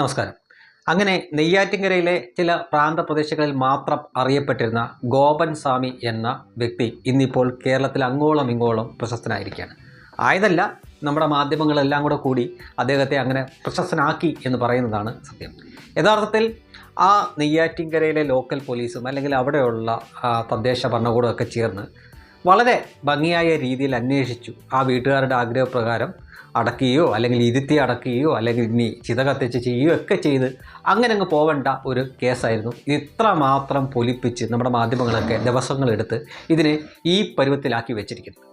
നമസ്കാരം. അങ്ങനെ നെയ്യാറ്റിൻകരയിലെ ചില പ്രാന്ത പ്രദേശങ്ങളിൽ മാത്രം അറിയപ്പെട്ടിരുന്ന ഗോപൻ സ്വാമി എന്ന വ്യക്തി ഇന്നിപ്പോൾ കേരളത്തിൽ അങ്ങോളം ഇങ്ങോളം പ്രശസ്തനായിരിക്കുകയാണ്. ആയതല്ല നമ്മുടെ മാധ്യമങ്ങളെല്ലാം കൂടെ കൂടി അദ്ദേഹത്തെ അങ്ങനെ പ്രശസ്തനാക്കി എന്ന് പറയുന്നതാണ് സത്യം. യഥാർത്ഥത്തിൽ ആ നെയ്യാറ്റിൻകരയിലെ ലോക്കൽ പോലീസും അല്ലെങ്കിൽ അവിടെയുള്ള തദ്ദേശ ഭരണകൂടമൊക്കെ ചേർന്ന് വളരെ ഭംഗിയായ രീതിയിൽ അന്വേഷിച്ചു. ആ വീട്ടുകാരുടെ ആഗ്രഹപ്രകാരം അടക്കുകയോ അല്ലെങ്കിൽ ഇരുത്തി അടക്കുകയോ അല്ലെങ്കിൽ ഇനി ചിത കത്തിച്ച് ചെയ്യുകയോ ഒക്കെ ചെയ്ത് അങ്ങനെ അങ്ങ് പോവേണ്ട ഒരു കേസായിരുന്നു. ഇത്ര മാത്രം പൊലിപ്പിച്ച് നമ്മുടെ മാധ്യമങ്ങളൊക്കെ ദിവസങ്ങളെടുത്ത് ഇതിനെ ഈ പരുവത്തിലാക്കി വെച്ചിരിക്കുന്നു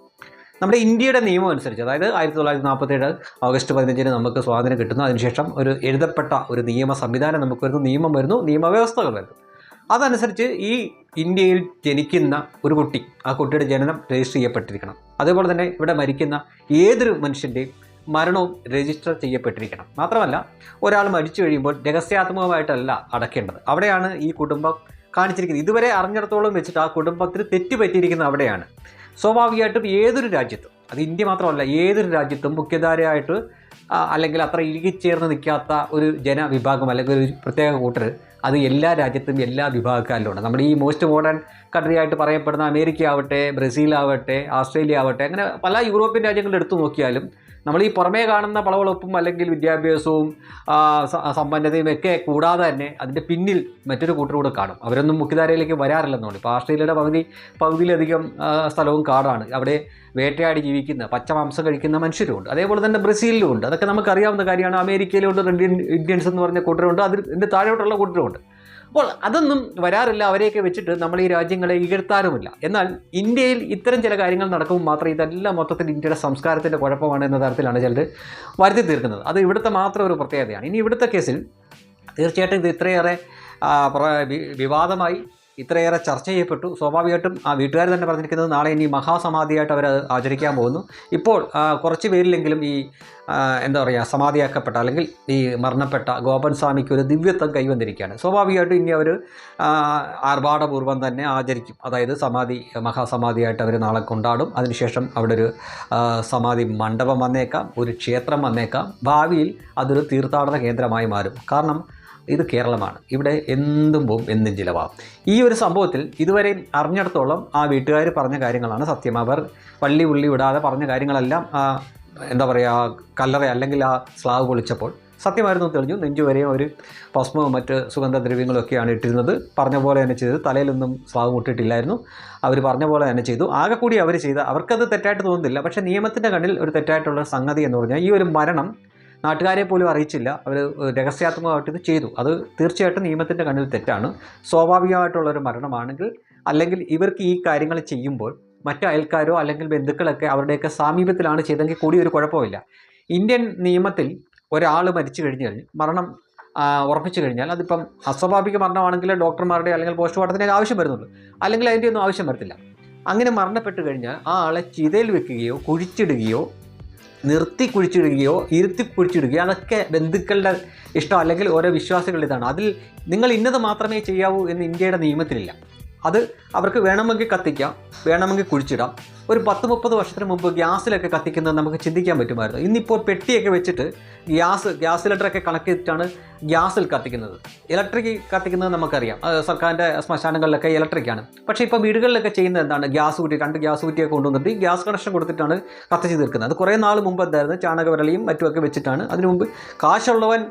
നമ്മുടെ ഇന്ത്യയുടെ നിയമം അനുസരിച്ച് അതായത് ആയിരത്തി തൊള്ളായിരത്തി നാൽപ്പത്തേഴ് ഓഗസ്റ്റ് പതിനഞ്ചിന് നമുക്ക് സ്വാതന്ത്ര്യം കിട്ടുന്നു. അതിനുശേഷം ഒരു എഴുതപ്പെട്ട ഒരു നിയമ സംവിധാനം നമുക്ക് വരുന്നു. നിയമം വരുന്നു. നിയമവ്യവസ്ഥകൾ വരുന്നു. അതനുസരിച്ച് ഈ ഇന്ത്യയിൽ ജനിക്കുന്ന ഒരു കുട്ടി ആ കുട്ടിയുടെ ജനനം രജിസ്റ്റർ ചെയ്യപ്പെട്ടിരിക്കണം. അതേപോലെ തന്നെ ഇവിടെ മരിക്കുന്ന ഏതൊരു മനുഷ്യന്റെയും മരണവും രജിസ്റ്റർ ചെയ്യപ്പെട്ടിരിക്കണം. മാത്രമല്ല ഒരാൾ മരിച്ചു കഴിയുമ്പോൾ രഹസ്യാത്മകമായിട്ടല്ല അടക്കേണ്ടത്. അവിടെയാണ് ഈ കുടുംബം കാണിച്ചിരിക്കുന്നത്. ഇതുവരെ അറിഞ്ഞിടത്തോളം വെച്ചിട്ട് ആ കുടുംബത്തിന് തെറ്റുപറ്റിയിരിക്കുന്ന അവിടെയാണ്. സ്വാഭാവികമായിട്ടും ഏതൊരു രാജ്യത്തും അത് ഇന്ത്യ മാത്രമല്ല ഏതൊരു രാജ്യത്തും മുഖ്യധാരയായിട്ട് അല്ലെങ്കിൽ അത്ര ഇഴുകിച്ചേർന്ന് നിൽക്കാത്ത ഒരു ജനവിഭാഗം അല്ലെങ്കിൽ ഒരു പ്രത്യേക കൂട്ടർ അത് എല്ലാ രാജ്യത്തും എല്ലാ വിഭാഗക്കാരിലും ഉണ്ട് നമ്മുടെ ഈ മോസ്റ്റ് മോഡേൺ കൺട്രി ആയിട്ട് പറയപ്പെടുന്ന അമേരിക്ക ആവട്ടെ ബ്രസീൽ ആവട്ടെ ഓസ്ട്രേലിയ ആവട്ടെ അങ്ങനെ പല യൂറോപ്യൻ രാജ്യങ്ങൾ എടുത്തു നോക്കിയാലും നമ്മൾ ഈ പുറമേ കാണുന്ന പളവളപ്പും അല്ലെങ്കിൽ വിദ്യാഭ്യാസവും സമ്പന്നതയും ഒക്കെ കൂടാതെ തന്നെ അതിന്റെ പിന്നിൽ മറ്റൊരു കൂട്ടർ കൂടെ കാണും. അവരൊന്നും മുഖ്യധാരയിലേക്ക് വരാറില്ലെന്നുള്ളൂ ഇപ്പോൾ ആസ്ട്രേലിയയുടെ പകുതി പകുതിയിലധികം സ്ഥലവും കാടാണ്. അവിടെ വേട്ടയാടി ജീവിക്കുന്ന പച്ച മാംസം കഴിക്കുന്ന മനുഷ്യരുമുണ്ട്. അതേപോലെ തന്നെ ബ്രസീലിലും ഉണ്ട് അതൊക്കെ നമുക്കറിയാവുന്ന കാര്യമാണ്. അമേരിക്കയിലുണ്ട് ഇന്ത്യൻ ഇന്ത്യൻസ് എന്ന് പറഞ്ഞ കൂട്ടരുണ്ട്. അതിൽ ഇതിന്റെ താഴോട്ടുള്ള കൂട്ടരുമുണ്ട്. അപ്പോൾ അതൊന്നും വരാറില്ല. അവരെയൊക്കെ വെച്ചിട്ട് നമ്മൾ ഈ രാജ്യങ്ങളെ ഇകഴ്ത്താറുമില്ല എന്നാൽ ഇന്ത്യയിൽ ഇത്തരം ചില കാര്യങ്ങൾ നടക്കുമ്പോൾ മാത്രം ഇതെല്ലാം മൊത്തത്തിൽ ഇന്ത്യയുടെ സംസ്കാരത്തിന്റെ കുഴപ്പമാണ് എന്ന തരത്തിലാണ് ചിലത് വരുത്തി തീർക്കുന്നത്. അത് ഇവിടുത്തെ മാത്രം ഒരു പ്രത്യേകതയാണ്. ഇനി ഇവിടുത്തെ കേസിൽ തീർച്ചയായിട്ടും ഇത് ഇത്രയേറെ വിവാദമായി ഇത്രയേറെ ചർച്ച ചെയ്യപ്പെട്ടു. സ്വാഭാവികമായിട്ടും ആ വീട്ടുകാർ തന്നെ പറഞ്ഞിരിക്കുന്നത് നാളെ ഇനി മഹാസമാധിയായിട്ട് അവർ ആചരിക്കാൻ പോകുന്നു. ഇപ്പോൾ കുറച്ച് പേരിലെങ്കിലും ഈ എന്താ പറയുക സമാധിയാക്കപ്പെട്ട അല്ലെങ്കിൽ ഈ മരണപ്പെട്ട ഗോപൻ സ്വാമിക്ക് ഒരു ദിവ്യത്വം കൈവന്നിരിക്കുകയാണ്. സ്വാഭാവികമായിട്ടും ഇനി അവർ ആർഭാടപൂർവം തന്നെ ആചരിക്കും. അതായത് സമാധി മഹാസമാധിയായിട്ട് അവർ നാളെ കൊണ്ടാടും. അതിനുശേഷം അവിടെ ഒരു സമാധി മണ്ഡപം വന്നേക്കാം ഒരു ക്ഷേത്രം വന്നേക്കാം. ഭാവിയിൽ അതൊരു തീർത്ഥാടന കേന്ദ്രമായി മാറും. കാരണം ഇത് കേരളമാണ്. ഇവിടെ എന്തും പോവും എന്തും ചിലവാകും. ഈ ഒരു സംഭവത്തിൽ ഇതുവരെ അറിഞ്ഞിടത്തോളം ആ വീട്ടുകാർ പറഞ്ഞ കാര്യങ്ങളാണ് സത്യം. അവർ പള്ളി ഉള്ളി വിടാതെ പറഞ്ഞ കാര്യങ്ങളെല്ലാം എന്താ പറയുക കല്ലറ അല്ലെങ്കിൽ ആ സ്ലാവ് പൊളിച്ചപ്പോൾ സത്യമായിരുന്നു തെളിഞ്ഞു. നെഞ്ചുവരെയും ഒരു ഭസ്മവും മറ്റ് സുഗന്ധദ്രവ്യങ്ങളും ഒക്കെയാണ് ഇട്ടിരുന്നത്. പറഞ്ഞ പോലെ തന്നെ ചെയ്തത് തലയിലൊന്നും സ്ലാവ് മുട്ടിട്ടില്ലായിരുന്നു അവർ പറഞ്ഞ പോലെ തന്നെ ചെയ്തു. ആകെ കൂടി അവർ ചെയ്ത അവർക്കത് തെറ്റായിട്ട് തോന്നുന്നില്ല. പക്ഷേ നിയമത്തിന്റെ കണ്ണിൽ ഒരു തെറ്റായിട്ടുള്ള സംഗതി എന്ന് പറഞ്ഞാൽ ഈ ഒരു മരണം നാട്ടുകാരെ പോലും അറിയിച്ചില്ല. അവർ രഹസ്യാത്മകമായിട്ട് ഇത് ചെയ്തു. അത് തീർച്ചയായിട്ടും നിയമത്തിന്റെ കണ്ണിൽ തെറ്റാണ്. സ്വാഭാവികമായിട്ടുള്ളൊരു മരണമാണെങ്കിൽ അല്ലെങ്കിൽ ഇവർക്ക് ഈ കാര്യങ്ങൾ ചെയ്യുമ്പോൾ മറ്റ് അയൽക്കാരോ അല്ലെങ്കിൽ ബന്ധുക്കളൊക്കെ അവരുടെയൊക്കെ സാമീപ്യത്തിലാണ് ചെയ്തെങ്കിൽ കൂടി ഒരു കുഴപ്പമില്ല. ഇന്ത്യൻ നിയമത്തിൽ ഒരാൾ മരിച്ചു കഴിഞ്ഞു മരണം ഉറപ്പിച്ചു കഴിഞ്ഞാൽ അതിപ്പം അസ്വാഭാവിക മരണമാണെങ്കിൽ ഡോക്ടർമാരുടെ അല്ലെങ്കിൽ പോസ്റ്റ്മോർട്ടത്തിന്റെ ആവശ്യം വരുന്നുള്ളൂ. അല്ലെങ്കിൽ അതിന്റെ ഒന്നും ആവശ്യം വരത്തില്ല. അങ്ങനെ മരണപ്പെട്ട് കഴിഞ്ഞാൽ ആ ആളെ ചിതയിൽ വെക്കുകയോ കുഴിച്ചിടുകയോ നിർത്തി കുഴിച്ചിടുകയോ ഇരുത്തി കുഴിച്ചിടുകയോ അതൊക്കെ ബന്ധുക്കളുടെ ഇഷ്ടം അല്ലെങ്കിൽ ഓരോ വിശ്വാസികളുടെ ഇതാണ് അതിൽ നിങ്ങൾ ഇന്നത് മാത്രമേ ചെയ്യാവൂ എന്ന് ഇന്ത്യയുടെ നിയമത്തിലില്ല. അത് അവർക്ക് വേണമെങ്കിൽ കത്തിക്കാം വേണമെങ്കിൽ കുഴിച്ചിടാം. ഒരു പത്ത് മുപ്പത് വർഷത്തിന് മുമ്പ് ഗ്യാസിലൊക്കെ കത്തിക്കുന്നത് നമുക്ക് ചിന്തിക്കാൻ പറ്റുമായിരുന്നു. ഇന്നിപ്പോൾ പെട്ടിയൊക്കെ വെച്ചിട്ട് ഗ്യാസ് ഗ്യാസ് സിലിണ്ടറൊക്കെ കണക്ട് ചെയ്തിട്ടാണ് ഗ്യാസിൽ കത്തിക്കുന്നത്. ഇലക്ട്രിക് കത്തിക്കുന്നത് നമുക്കറിയാം. സർക്കാരിന്റെ ശ്മശാനങ്ങളിലൊക്കെ ഇലക്ട്രിക്കാണ് പക്ഷേ ഇപ്പോൾ വീടുകളിലൊക്കെ ചെയ്യുന്നത് എന്താണ്? ഗ്യാസ് കുറ്റി രണ്ട് ഗ്യാസ് കുറ്റിയൊക്കെ കൊണ്ടുവന്നിട്ട് ഗ്യാസ് കണക്ഷൻ കൊടുത്തിട്ടാണ് കത്തിച്ച് തീർക്കുന്നത്. അത് കുറേ നാൾ മുമ്പ് എന്തായിരുന്നു? ചാണകവരളിയും മറ്റുമൊക്കെ വെച്ചിട്ടാണ്. അതിനു മുമ്പ് കാശുള്ളവൻ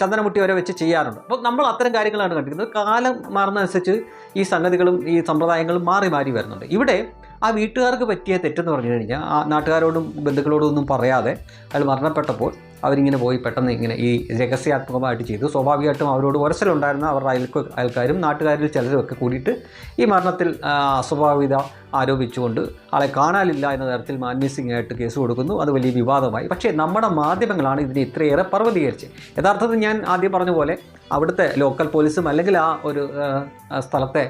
ചന്ദനമുട്ടി വരെ വെച്ച് ചെയ്യാറുണ്ട്. അപ്പോൾ നമ്മൾ അത്തരം കാര്യങ്ങളാണ് കണ്ടിരിക്കുന്നത് കാലം മാറുന്നതനുസരിച്ച് ഈ സംഗതികളും ഈ സമ്പ്രദായങ്ങളും മാറി മാറി വരുന്നുണ്ട്. ഇവിടെ ആ വീട്ടുകാർക്ക് പറ്റിയ തെറ്റെന്ന് പറഞ്ഞു കഴിഞ്ഞാൽ ആ നാട്ടുകാരോടും ബന്ധുക്കളോടും ഒന്നും പറയാതെ അയാൾ മരണപ്പെട്ടപ്പോൾ അവരിങ്ങനെ പോയി പെട്ടെന്ന് ഇങ്ങനെ ഈ രഹസ്യാത്മകമായിട്ട് ചെയ്തു. സ്വാഭാവികമായിട്ടും അവരോട് ഉരസലുണ്ടായിരുന്ന അവരുടെ അയൽക്ക അയൽക്കാരും നാട്ടുകാരിൽ ചിലരും ഒക്കെ കൂടിയിട്ട് ഈ മരണത്തിൽ ആ, അസ്വാഭാവികത ആരോപിച്ചുകൊണ്ട് ആളെ കാണാനില്ല എന്ന തരത്തിൽ മാന്യസിംഗായിട്ട് കേസ് കൊടുക്കുന്നു. അത് വലിയ വിവാദമായി. പക്ഷേ നമ്മുടെ മാധ്യമങ്ങളാണ് ഇതിനെ ഇത്രയേറെ പർവതീകരിച്ച് യഥാർത്ഥത്തിൽ ഞാൻ ആദ്യം പറഞ്ഞ പോലെ അവിടുത്തെ ലോക്കൽ പോലീസും അല്ലെങ്കിൽ ആ ഒരു സ്ഥലത്തെ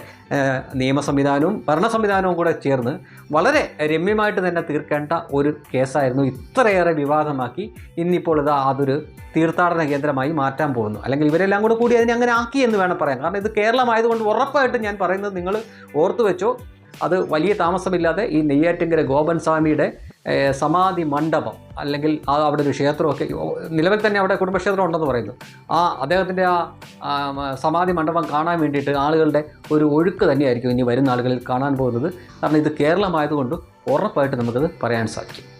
നിയമ സംവിധാനവും ഭരണ സംവിധാനവും കൂടെ ചേർന്ന് വളരെ രമ്യമായിട്ട് തന്നെ തീർക്കേണ്ട ഒരു കേസായിരുന്നു ഇത്രയേറെ വിവാദമാക്കി ഇന്നിപ്പോൾ ഇത് അതൊരു തീർത്ഥാടന കേന്ദ്രമായി മാറ്റാൻ പോകുന്നു. അല്ലെങ്കിൽ ഇവരെല്ലാം കൂടെ കൂടി അതിനെ അങ്ങനെ ആക്കി എന്ന് വേണം പറയാൻ. കാരണം ഇത് കേരളമായതുകൊണ്ട് ഉറപ്പായിട്ട് ഞാൻ പറയുന്നത് നിങ്ങൾ ഓർത്തു വെച്ചോ. അത് വലിയ താമസമില്ലാതെ ഈ നെയ്യാറ്റിങ്കര ഗോപൻ സ്വാമിയുടെ സമാധി മണ്ഡപം അല്ലെങ്കിൽ ആ അവിടെ ഒരു ക്ഷേത്രമൊക്കെ നിലവിൽ തന്നെ അവിടെ കുടുംബക്ഷേത്രം ഉണ്ടെന്ന് പറയുന്നു. ആ അദ്ദേഹത്തിന്റെ ആ സമാധി മണ്ഡപം കാണാൻ വേണ്ടിയിട്ട് ആളുകളുടെ ഒരു ഒഴുക്ക് തന്നെയായിരിക്കും ഇനി വരുന്ന ആളുകളിൽ കാണാൻ പോകുന്നത്. കാരണം ഇത് കേരളമായതുകൊണ്ട് ഉറപ്പായിട്ട് നമുക്കത് പറയാൻ സാധിക്കും.